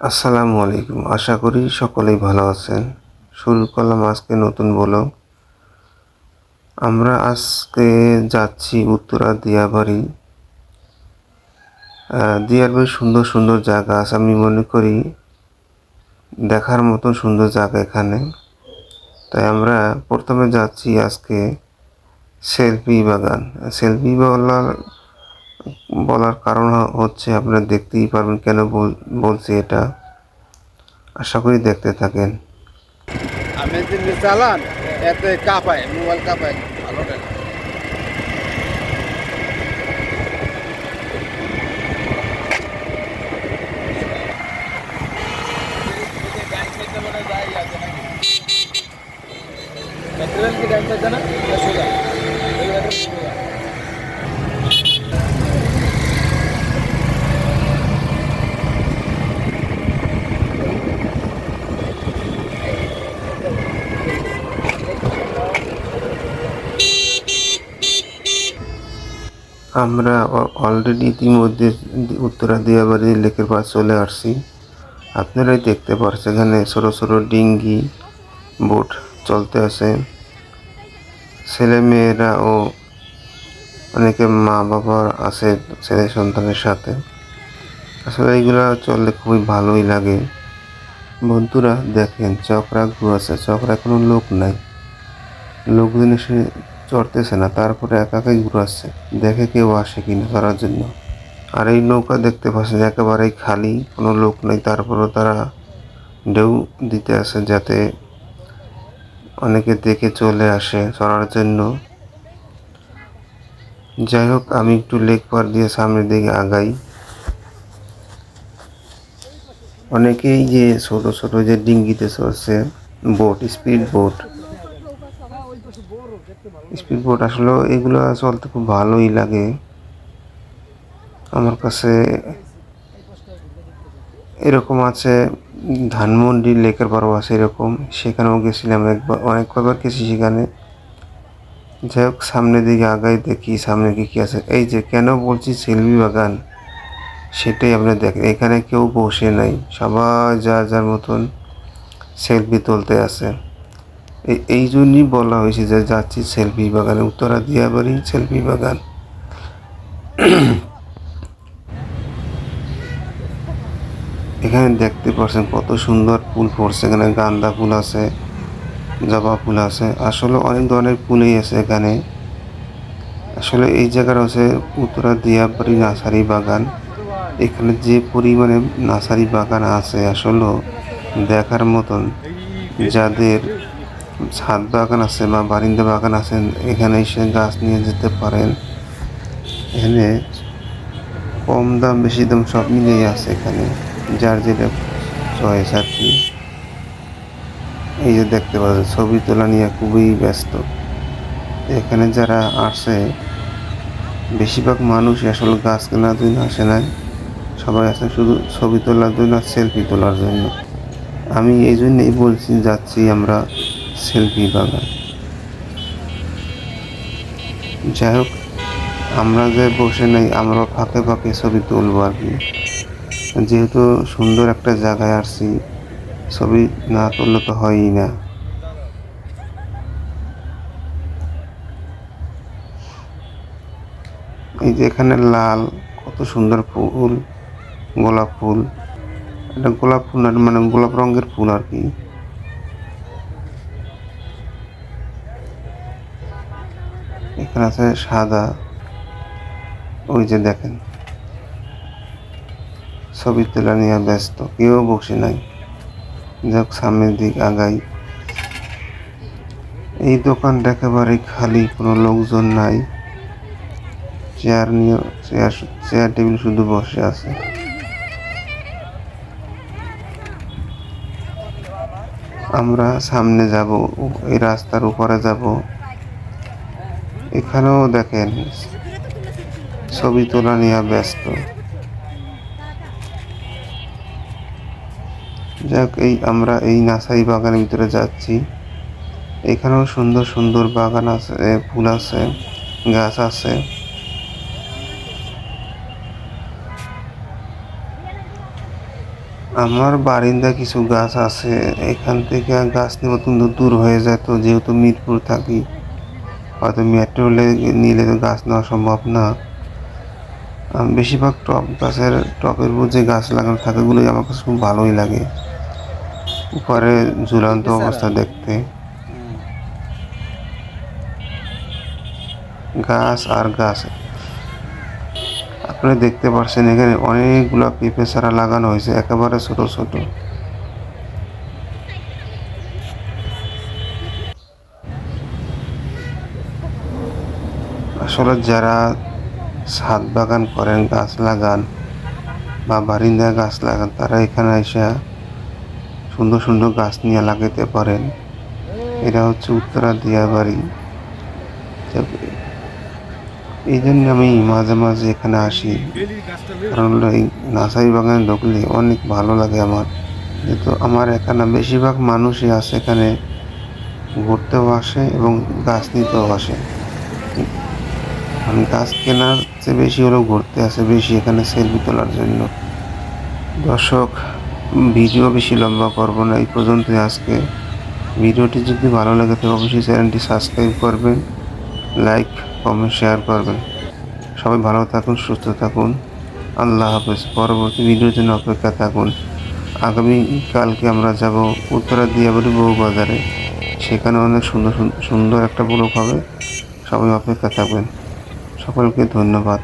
আসসালামু আলাইকুম। আশা করি সকলেই ভালো আছেন। শুরু করলাম আজকে নতুন বলো আমরা আজকে যাচ্ছি উত্তরা দিয়াবাড়ি। দিয়ারবাড়ি সুন্দর সুন্দর জায়গা আছে। আমি মনে করি দেখার মতন সুন্দর জায়গা এখানে। তাই আমরা প্রথমে যাচ্ছি আজকে সেলফি বাগান। সেলফি বলার বলার কারণ হচ্ছে আপনারা দেখতেই পারবেন কেন বল- বলছি এটা। আশা করি দেখতে থাকেন। আমি যদি চালান এতে কাঁপায়, মোবাইল না? আমরা অলরেডি ইতিমধ্যে উত্তরা দিয়াবাড়ি লেকের পাশ চলে আসছি। আপনারাই দেখতে পারছেন এখানে ছোটো ছোটো ডিঙ্গি বোট চলতে আছে। ছেলে মেয়েরা ও অনেকে মা বাবা আছে ছেলে সন্তানের সাথে। আসলে এইগুলা চললে খুবই ভালোই লাগে। বন্ধুরা দেখেন, চকরা ঘুরাচ্ছে চক্রা কোনো লোক নাই। লোকজন এসে চড়তেছে না, তারপরে একা একাই ঘুরাচ্ছে। দেখে কেউ আসে কিনা ধরার জন্য। আর এই নৌকা দেখতে পাচ্ছেন একেবারেই খালি, কোনো লোক নেই। তারপরেও তারা ঢেউ দিতে আসে যাতে অনেকে দেখে চলে আসে চড়ার জন্য। যাই হোক, আমি একটু লেক পার দিয়ে সামনের দিকে আগাই। অনেকেই যে ছোট ছোট যে ডিঙ্গিতে চলছে boat, speed boat speed boat আসলে এগুলো চলতে খুব ভালোই লাগে। আমার কাছে এরকম আছে, ধানমন্ডি লেকের পাড়ও আছে এরকম। সেখানেও গেছিলাম একবার, অনেক কয়বার গেছি সেখানে। যাই হোক, সামনের দিকে আগাই দেখি, সামনে কি কি আছে। এই যে কেন বলছি সেলফি বাগান, সেটাই আপনারা দেখেন এখানে কেউ বসে নাই, সবাই যার যার মতন সেলফি তুলতে আছে এই জন্যই বলা হয়েছে যে যাচ্ছি সেলফি বাগানে, উত্তরা দিয়াবাড়ি সেলফি বাগান। এখানে দেখতে পাচ্ছেন কত সুন্দর ফুল পড়ছে এখানে গান্দা ফুল আছে, জবা ফুল আছে। আসলে অনেক ধরনের ফুলই আছে এখানে। আসলে এই জায়গাটা হচ্ছে উত্তরা দিয়াবাড়ি নার্সারি বাগান। এখানে যে পরিমাণে নার্সারি বাগান আছে আসলে দেখার মতন যাদের ছাদ বাগান আছে বা বারিন্দা বাগান আছেন এখানে এসে গাছ নিয়ে যেতে পারেন। এখানে কম দাম, বেশি দাম সব মিলিয়ে আছে এখানে, যার যেটা চয়েস আর কি। এই যে দেখতে পাচ্ছেন, ছবি তোলা নিয়ে খুবই ব্যস্ত। এখানে যারা আসে, বেশিরভাগ মানুষ আসলে গাছ কেনার জন্য আসে না। সবাই আসে শুধু ছবি তোলার জন্য আর সেলফি তোলার জন্য। আমি এই জন্যই বলছি, যাচ্ছি আমরা সেলফি বাগান। যাই হোক আমরা যে বসে নেই, আমরা ফাঁকে ফাঁকে ছবি তুলবো আর কি। যেহেতু সুন্দর একটা জায়গায় আসছি, ছবি না তুললে তো হয়ই না। এই যে এখানে লাল, কত সুন্দর ফুল, গোলাপ ফুল। এটা গোলাপ ফুল মানে গোলাপ রঙের ফুল আর কি। এখানে আছে সাদা, ওই যে দেখেন। ছবি তোলা নিয়ে ব্যস্ত, কেউ বসে নাই। যাক, সামনের দিক আগাই। এই দোকানটা একেবারে খালি, কোনো লোকজন নাই। চেয়ার নিয়ে, চেয়ার চেয়ার টেবিল শুধু বসে আছে। আমরা সামনে যাব, এই রাস্তার উপরে যাব। এখানেও দেখেন, ছবি তোলা নিয়ে ব্যস্ত। যাক, এই আমরা এই নাসাই বাগানের ভিতরে যাচ্ছি। এখানেও সুন্দর সুন্দর বাগান আছে ফুল আছে, গাছ আছে। আমার বারিন্দা কিছু গাছ আছে, এখান থেকে গাছ নিয়ে কিন্তু দূর হয়ে যায় তো, যেহেতু মিরপুর থাকি। হয়তো মেট্রো নিলে তো গাছ নেওয়া সম্ভব না। বেশিরভাগ টপ গাছের টপের উপর যে গাছ লাগানো থাকে ওগুলোই আমার কাছে খুব ভালোই লাগে। উপরে ঝুলন্ত অবস্থা দেখতে। গাছ আর গাছ। আপনারা দেখতে পাচ্ছেন এখানে অনেকগুলো পেঁপে চারা লাগানো হয়েছে একেবারে ছোট ছোট। আসলে যারা ছাদ বাগান করেন, গাছ লাগান বা বারিন্দায় গাছ লাগান, তারা এখানে এসে সুন্দর সুন্দর গাছ নিয়ে লাগাতে পারেন। এটা হচ্ছে উত্তরা দিয়া বাড়ি এই জন্য আমি মাঝে মাঝে এখানে আসি। কারণ এই নার্সারি বাগানে ঢুকলে অনেক ভালো লাগে আমার। যেহেতু আমার এখানে বেশিরভাগ মানুষই আছে এখানে ঘুরতেও আসে এবং গাছ নিতেও আসে। গাছ কেনার চেয়ে বেশি হলেও ঘুরতে আসে, বেশি এখানে সেলফি তোলার জন্য। দর্শক, ভিডিও বেশি লম্বা করব না, এই পর্যন্তই আজকে। ভিডিওটি যদি ভালো লাগে তো অবশ্যই চ্যানেলটি সাবস্ক্রাইব করবেন লাইক কমেন্ট শেয়ার করবেন। সবাই ভালো থাকুন, সুস্থ থাকুন। আল্লাহ হাফেজ। পরবর্তী ভিডিওর জন্য অপেক্ষা থাকুন। আগামী কালকে আমরা যাব উত্তরা দিয়াবাড়ি বউ বাজারে সেখানে অনেক সুন্দর- সুন্দর একটা ব্লক হবে। সবাই অপেক্ষা থাকবেন। সকলকে ধন্যবাদ